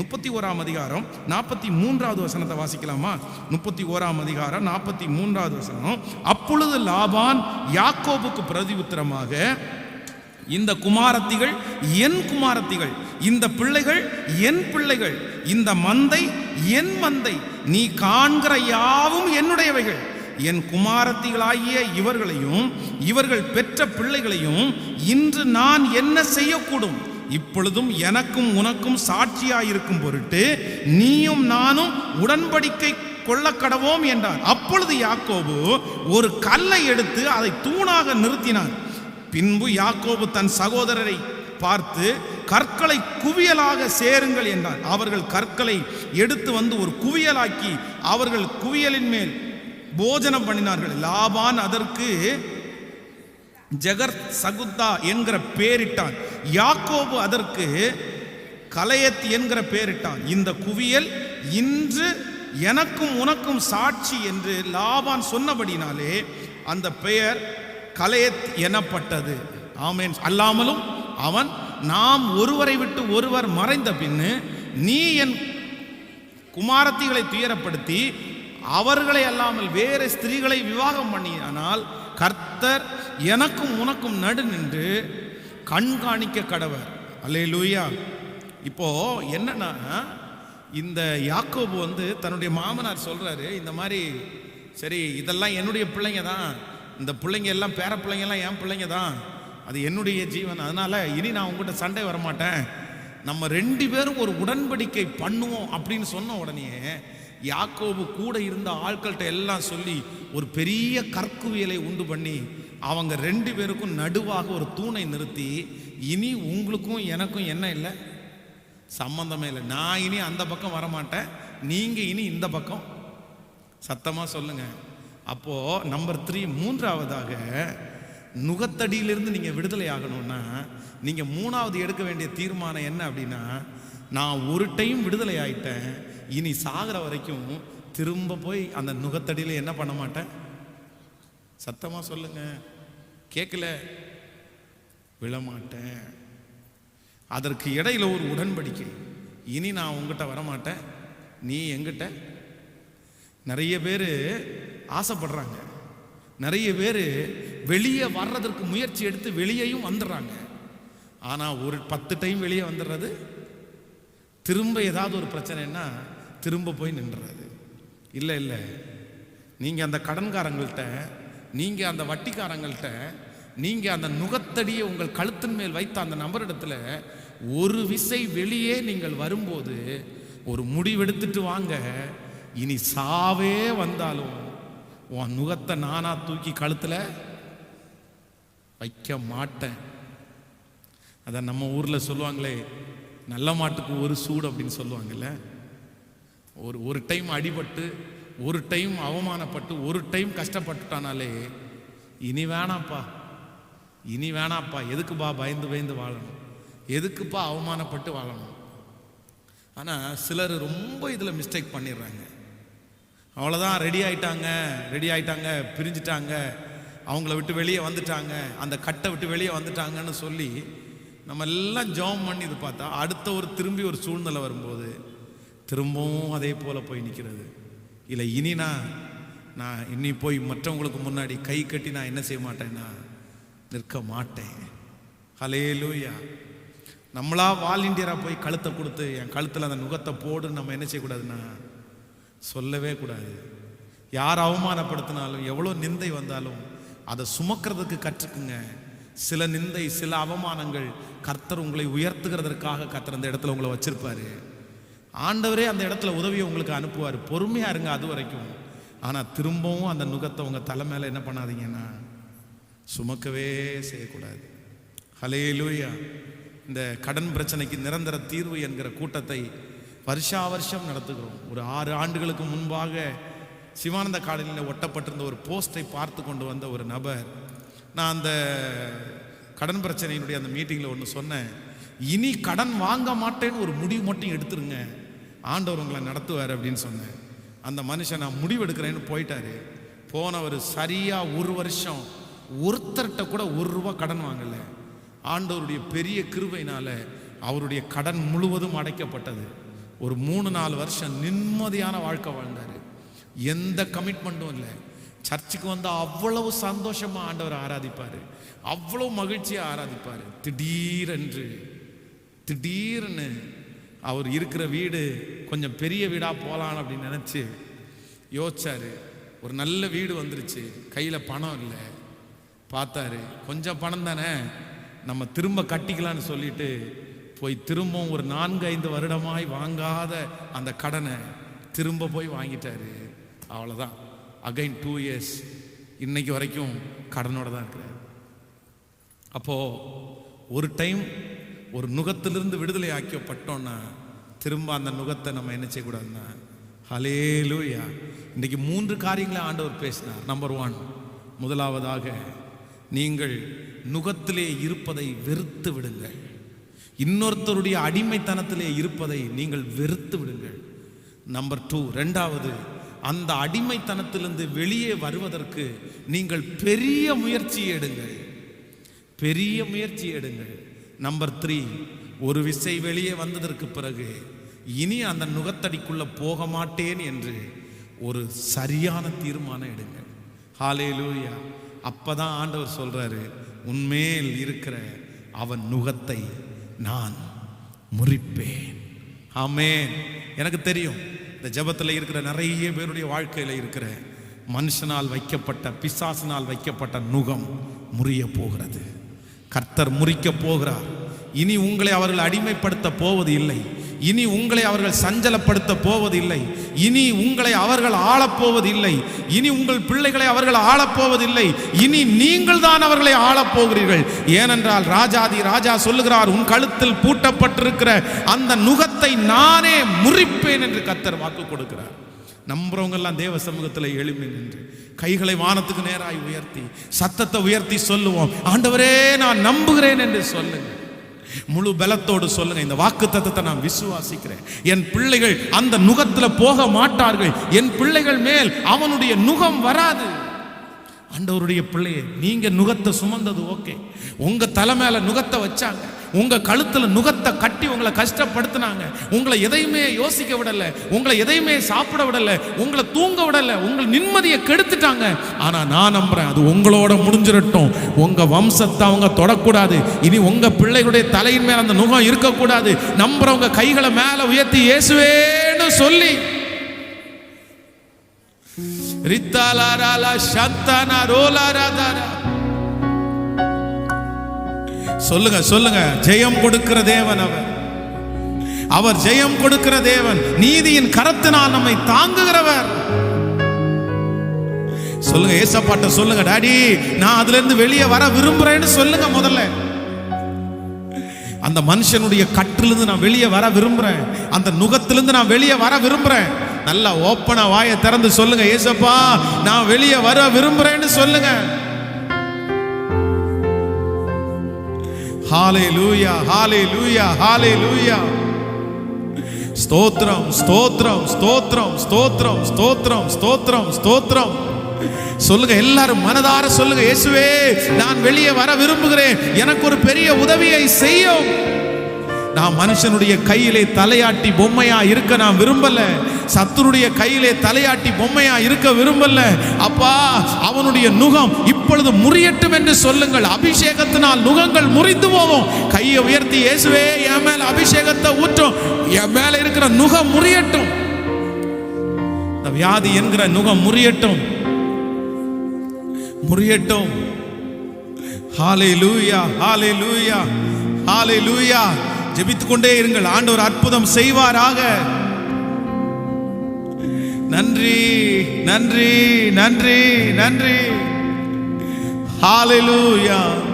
முப்பத்தி ஓராம் அதிகாரம் நாற்பத்தி மூன்றாவது வசனத்தை வாசிக்கலாமா? முப்பத்தி ஓராம் அதிகாரம் நாற்பத்தி மூன்றாவது வசனம். அப்பொழுது லாபான் யாக்கோபுக்கு பிரதி உத்தரமாக இந்த குமாரத்திகள் என் குமாரத்திகள் இந்த பிள்ளைகள் என் பிள்ளைகள் இந்த மந்தை என் மந்தை நீ காண்கிற யாவும் என்னுடையவைகள். என் குமாரத்திகளாகிய இவர்களையும் இவர்கள் பெற்ற பிள்ளைகளையும் இன்று நான் என்ன செய்யக்கூடும்? இப்பொழுதும் எனக்கும் உனக்கும் சாட்சியாயிருக்கும் பொருட்டு நீயும் நானும் உடன்படிக்கை கொள்ள கடவோம் என்றார். அப்பொழுது யாக்கோபு ஒரு கல்லை எடுத்து அதை தூணாக நிறுத்தினான் பின்பு யாக்கோபு தன் சகோதரரை பார்த்து கற்களை குவியலாக சேருங்கள் என்றார். அவர்கள் கற்களை எடுத்து வந்து ஒரு குவியலாக்கி அவர்கள் குவியலின் மேல் போஜனம் பண்ணினார்கள். லாபான் அதற்கு ஜெகர் சகுத்தா என்கிற பேரிட்டான். யாக்கோபு அதற்கு கலையத் என்கிற பேரிட்டான். இந்த குவியல் இன்று எனக்கும் உனக்கும் சாட்சி என்று லாபான் சொன்னபடினாலே அந்த பெயர் கலையத் எனப்பட்டது. ஆமேன். அல்லாமலும் அவன் நாம் ஒருவரை விட்டு ஒருவர் மறைந்த பின்னு நீ என் குமாரத்திகளை துயரப்படுத்தி அவர்களை அல்லாமல் வேறு ஸ்திரீகளை விவாகம் பண்ணியானால் கர்த்தர் எனக்கும் உனக்கும் நடு நின்று கண்காணிக்க கடவர். அல்லேலூயா. இப்போ என்னன்னா இந்த யாக்கோபு வந்து தன்னுடைய மாமனார் சொல்றாரு இந்த மாதிரி சரி இதெல்லாம் என்னுடைய பிள்ளைங்க தான். இந்த பிள்ளைங்க எல்லாம் பேர பிள்ளைங்க எல்லாம் என் பிள்ளைங்க தான். அது என்னுடைய ஜீவன். அதனால இனி நான் உங்ககிட்ட சண்டை வரமாட்டேன். நம்ம ரெண்டு பேரும் ஒரு உடன்படிக்கை பண்ணுவோம் அப்படின்னு சொன்ன உடனே யாக்கோபு கூட இருந்த ஆட்கள்கிட்ட எல்லாம் சொல்லி ஒரு பெரிய கற்குவியலை உண்டு பண்ணி அவங்க ரெண்டு பேருக்கும் நடுவாக ஒரு தூணை நிறுத்தி இனி உங்களுக்கும் எனக்கும் என்ன இல்லை? சம்மந்தமே இல்லை. நான் இனி அந்த பக்கம் வரமாட்டேன். நீங்கள் இனி இந்த பக்கம். சத்தமாக சொல்லுங்கள் அப்போது நம்பர் த்ரீ மூன்றாவதாக நுகத்தடியிலிருந்து நீங்கள் விடுதலை ஆகணும்னா நீங்கள் மூணாவது எடுக்க வேண்டிய தீர்மானம் என்ன அப்படின்னா நான் ஒரு டைம் விடுதலை ஆயிட்டேன். இனி சாகிற வரைக்கும் திரும்ப போய் அந்த நுகத்தடியில் என்ன பண்ண மாட்டேன்? சத்தமாக சொல்லுங்க. கேட்கல விழமாட்டேன் அதற்கு இடையில ஒரு உடன்படிக்கை. இனி நான் உங்ககிட்ட வரமாட்டேன். நீ எங்கிட்ட? நிறைய பேர் ஆசைப்படுறாங்க. நிறைய பேர் வெளியே வர்றதற்கு முயற்சி எடுத்து வெளியேயும் வந்துடுறாங்க. ஆனால் ஒரு பத்து டைம் வெளியே வந்துடுறது. திரும்ப ஏதாவது ஒரு பிரச்சனைன்னா திரும்ப போய் நின்றுறது இல்லை இல்லை. நீங்கள் அந்த கடன்காரங்கள்ட்ட நீங்கள் அந்த வட்டிக்காரங்கள்ட்ட நீங்கள் அந்த நுகத்தடியை உங்கள் கழுத்தின் மேல் வைத்த அந்த நபரிடத்துல ஒரு விசை வெளியே நீங்கள் வரும்போது ஒரு முடிவெடுத்துட்டு வாங்க. இனி சாவே வந்தாலும் உன் நுகத்தை நானா தூக்கி கழுத்தில் வைக்க மாட்டேன். அதான் நம்ம ஊரில் சொல்லுவாங்களே நல்ல மாட்டுக்கு ஒரு சூடு அப்படின்னு சொல்லுவாங்கல்ல. ஒரு ஒரு டைம் அடிபட்டு ஒரு டைம் அவமானப்பட்டு ஒரு டைம் கஷ்டப்பட்டுட்டானாலே இனி வேணாப்பா இனி வேணாப்பா எதுக்குப்பா பயந்து பயந்து வாழணும்? எதுக்குப்பா அவமானப்பட்டு வாழணும்? ஆனால் சிலர் ரொம்ப இதில் மிஸ்டேக் பண்ணிடுறாங்க. அவ்வளோதான் ரெடி ஆயிட்டாங்க ரெடி ஆயிட்டாங்க பிரிஞ்சிட்டாங்க. அவங்கள விட்டு வெளியே வந்துட்டாங்க. அந்த கட்டை விட்டு வெளியே வந்துட்டாங்கன்னு சொல்லி நம்ம எல்லாம் ஜோம் பண்ணி இது பார்த்தா அடுத்த ஒரு திரும்பி ஒரு சூழ்நிலை வரும்போது திரும்பவும் அதே போல் போய் நிற்கிறது இல்லை இனி நான் நான் இனி போய் மற்றவங்களுக்கு முன்னாடி கை கட்டி நான் என்ன செய்ய மாட்டேன்னா நிற்க மாட்டேன். ஹலே லூயா நம்மளா வாலண்டியராக போய் கழுத்தை கொடுத்து என் கழுத்தில் அந்த நுகத்தை போடுன்னு நம்ம என்ன செய்யக்கூடாதுன்னா சொல்லவே கூடாது. யார் அவமானப்படுத்தினாலும் எவ்வளோ நிந்தை வந்தாலும் அதை சுமக்கிறதுக்கு கற்றுக்குங்க. சில நிந்தை சில அவமானங்கள் கர்த்தர் உங்களை உயர்த்துகிறதற்காக கர்த்தர் அந்த இடத்துல உங்களை வச்சிருப்பாரு. ஆண்டவரே அந்த இடத்துல உதவியை உங்களுக்கு அனுப்புவார். பொறுமையாக இருங்க அது வரைக்கும். ஆனால் திரும்பவும் அந்த நுகத்தை உங்கள் தலை மேலே என்ன பண்ணாதீங்கன்னா சுமக்கவே செய்யக்கூடாது. ஹலே லூயா இந்த கடன் பிரச்சனைக்கு நிரந்தர தீர்வு என்கிற கூட்டத்தை வருஷா வருஷம் நடத்துகிறோம். ஒரு ஆறு ஆண்டுகளுக்கு முன்பாக சிவானந்த காலனியில் ஒட்டப்பட்டிருந்த ஒரு போஸ்டை பார்த்து கொண்டு வந்த ஒரு நபர் நான் அந்த கடன் பிரச்சனையினுடைய அந்த மீட்டிங்கில் ஒன்று சொன்னேன். இனி கடன் வாங்க மாட்டேன்னு ஒரு முடிவு மட்டும் எடுத்துருங்க. ஆண்டவர் உங்களை நடத்துவார் அப்படின்னு சொன்னேன். அந்த மனுஷன் நான் முடிவு எடுக்கிறேன்னு போயிட்டாரு. போனவர் சரியாக ஒரு வருஷம் ஒருத்தர்கிட்ட கூட ஒரு ரூபா கடன் வாங்கலை. ஆண்டவருடைய பெரிய கிருவையினால் அவருடைய கடன் முழுவதும் அடைக்கப்பட்டது. ஒரு மூணு நாலு வருஷம் நிம்மதியான வாழ்க்கை வாழ்ந்தார். எந்த கமிட்மெண்ட்டும் இல்லை. சர்ச்சுக்கு வந்தால் அவ்வளவு சந்தோஷமாக ஆண்டவர் ஆராதிப்பார். அவ்வளவு மகிழ்ச்சியாக ஆராதிப்பார். திடீரென்று திடீர்னு அவர் இருக்கிற வீடு கொஞ்சம் பெரிய வீடாக போலாம் அப்படின்னு நினச்சி யோசிச்சார். ஒரு நல்ல வீடு வந்துருச்சு. கையில் பணம் இல்லை. பார்த்தாரு கொஞ்சம் பணம் தானே நம்ம திரும்ப கட்டிக்கலாம்னு சொல்லிட்டு போய் திரும்பவும் ஒரு நான்கு ஐந்து வருடமாய் வாங்காத அந்த கடனை திரும்ப போய் வாங்கிட்டாரு. அவ்வளோதான் அகைன் டூ இயர்ஸ் இன்னைக்கு வரைக்கும் கடனோட தான் இருக்கிறார். அப்போ ஒரு டைம் ஒரு நுகத்திலிருந்து விடுதலை ஆக்கப்பட்டோம்னா திரும்ப அந்த நுகத்தை நம்ம என்ன செய்யக்கூடாதுன்னா ஹலேலூயா இன்னைக்கு மூன்று காரியங்களை ஆண்டவர் பேசினார். நம்பர் ஒன் முதலாவதாக நீங்கள் நுகத்திலே இருப்பதை வெறுத்து விடுங்கள். இன்னொருத்தருடைய அடிமைத்தனத்திலே இருப்பதை நீங்கள் வெறுத்து விடுங்கள். நம்பர் டூ ரெண்டாவது அந்த அடிமைத்தனத்திலிருந்து வெளியே வருவதற்கு நீங்கள் பெரிய முயற்சி எடுங்கள். பெரிய முயற்சி எடுங்கள். நம்பர் த்ரீ ஒரு விசை வெளியே வந்ததற்கு பிறகு இனி அந்த நுகத்தடிக்குள்ளே போக மாட்டேன் என்று ஒரு சரியான தீர்மானம் எடுங்கள் அப்போ தான் ஆண்டவர் சொல்கிறாரு உன்மேல் இருக்கிற அவன் நுகத்தை நான் முறிப்பேன். ஆமேன் எனக்கு தெரியும் இந்த ஜெபத்தில் இருக்கிற நிறைய பேருடைய வாழ்க்கையில் இருக்கிற மனுஷனால் வைக்கப்பட்ட பிசாசினால் வைக்கப்பட்ட நுகம் முறிய போகிறது. கர்த்தர் முறிக்கப் போகிறார். இனி உங்களை அவர்கள் அடிமைப்படுத்த போவது இல்லை இனி உங்களை அவர்கள் சஞ்சலப்படுத்த போவது இல்லை இனி உங்களை அவர்கள் ஆளப்போவது இல்லை இனி உங்கள் பிள்ளைகளை அவர்கள் ஆளப்போவதில்லை இனி நீங்கள் தான் அவர்களை ஆளப் போகிறீர்கள். ஏனென்றால் ராஜாதி ராஜா சொல்லுகிறார் உன் கழுத்தில் பூட்டப்பட்டிருக்கிற அந்த நுகத்தை நானே முறிப்பேன் என்று கர்த்தர் வாக்கு கொடுக்கிறார். நம்புறவங்கெல்லாம் தேவ சமூகத்தில் எழுப்பி நின்று கைகளை வானத்துக்கு நேராய் உயர்த்தி சத்தத்தை உயர்த்தி சொல்லுவோம். ஆண்டவரே நான் நம்புகிறேன் என்று சொல்லுங்க. முழு பலத்தோடு சொல்லுங்க. இந்த வாக்கு தத்துவத்தை நான் விசுவாசிக்கிறேன். என் பிள்ளைகள் அந்த நுகத்தில் போக மாட்டார்கள். என் பிள்ளைகள் மேல் அவனுடைய நுகம் வராது. ஆண்டவருடைய பிள்ளையே நீங்க நுகத்தை சுமந்தது ஓகே. உங்க தலை மேல நுகத்தை வச்சாங்க. உங்க கழுத்துல நுகத்தை கட்டி உங்களை கஷ்டப்படுத்தினாங்க. உங்களை எதையுமே யோசிக்க விடல உங்களை எதையுமே சாப்பிட விடல உங்களை தூங்க விடல உங்கள் நிம்மதியை கெடுத்துட்டாங்க. ஆனா நான் நம்புறேன் அது உங்களோட முடிஞ்சிடட்டும் உங்க வம்சத்தை அவங்க தொடக்கூடாது. இனி உங்க பிள்ளைகளுடைய தலையின் மேல அந்த நுகம் இருக்கக்கூடாது. நம்புறவங்க கைகளை மேல உயர்த்தி இயேசுவேன்னு சொல்லி. சொல்லுங்க சொல்லுங்க. ஜெயம் கொடுக்கிற தேவன் அவர். அவர் ஜெயம் கொடுக்கிற தேவன். நீதியின் கரத்தினால் நம்மை தாங்குகிறவர். சொல்லுங்க ஏசப்பாட்ட சொல்லுங்க டாடி நான் அதுல இருந்து வெளியே வர விரும்புறேன்னு சொல்லுங்க முதல்ல. அந்த மனுஷனுடைய கட்டிலிருந்து நான் வெளியே வர விரும்புறேன். அந்த நுகத்திலிருந்து நான் வெளியே வர விரும்புறேன். நல்லா ஓப்பனா வாயை திறந்து சொல்லுங்க ஏசப்பா நான் வெளியே வர விரும்புறேன்னு சொல்லுங்க. ஹாலே லூயா ஹாலே லூயா ஹாலே லூயா ஸ்தோத்ரம் ஸ்தோத்ரம் ஸ்தோத்ரம் ஸ்தோத்ரம் ஸ்தோத்ரம் ஸ்தோத்ரம் ஸ்தோத்ரம் சொல்லுங்க எல்லாரும் மனதார சொல்லுங்க இயேசுவே நான் வெளியே வர விரும்புகிறேன். எனக்கு ஒரு பெரிய உதவியை செய்யும். நான் மனுஷனுடைய கையிலே தலையாட்டி பொம்மையா இருக்க நான் விரும்பல. சத்துருடைய கையிலே தலையாட்டி பொம்மையா இருக்க விரும்பல. அப்பா அவனுடைய நுகம் இப்பொழுது முறியட்டும் என்று சொல்லுங்கள். அபிஷேகத்தினால் நுகங்கள் முறிந்து போவோம் கையை உயர்த்தி இயேசுவே என் மேல அபிஷேகத்தை ஊற்றும். என் மேல இருக்கிற நுகம் முறியட்டும். இந்த வியாதி என்கிற நுகம் முறியட்டும். முறியட்டும். ஹாலே லூயா ஹாலே லூயா ஹாலே லூயா ஜெபித்துக் கொண்டே இருங்கள். ஆண்டவர் அற்புதம் செய்வாராக. நன்றி நன்றி நன்றி நன்றி. ஹாலிலூயா